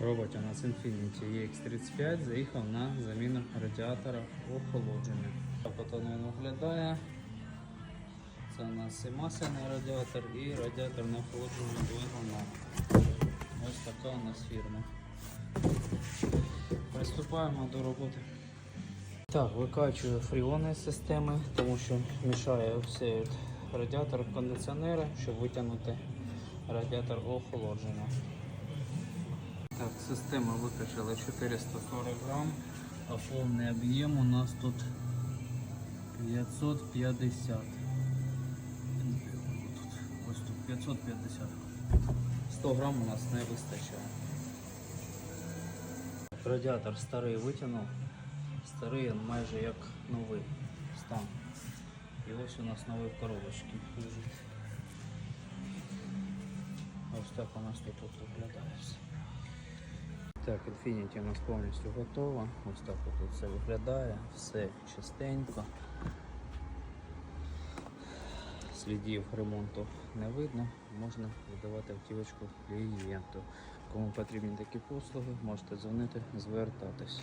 Робить у нас Infiniti EX35 заїхав на заміну радіатора охолодження. Так от він виглядає. Це у нас і масляний радіатор, і радіатор на охолодження двигуна. Ось така у нас фірма. Приступаємо до роботи. Так, викачую фріони з системи, тому що мішає все радіатор кондиціонера, щоб витягнути радіатор охолодження. Так, система викачала 440 грам, а повний об'єм у нас тут 550. Ось тут 550. 100 грам у нас не вистачає. Радіатор старий витягнув. Старий майже як новий стан. І ось у нас новий в коробочці лежить. Ось так у нас тут виглядає. Так, Infinity у нас повністю готова. Ось так тут все виглядає, все чистенько. Слідів ремонту не видно, можна видавати автівочку клієнту. Кому потрібні такі послуги, можете дзвонити, звертатись.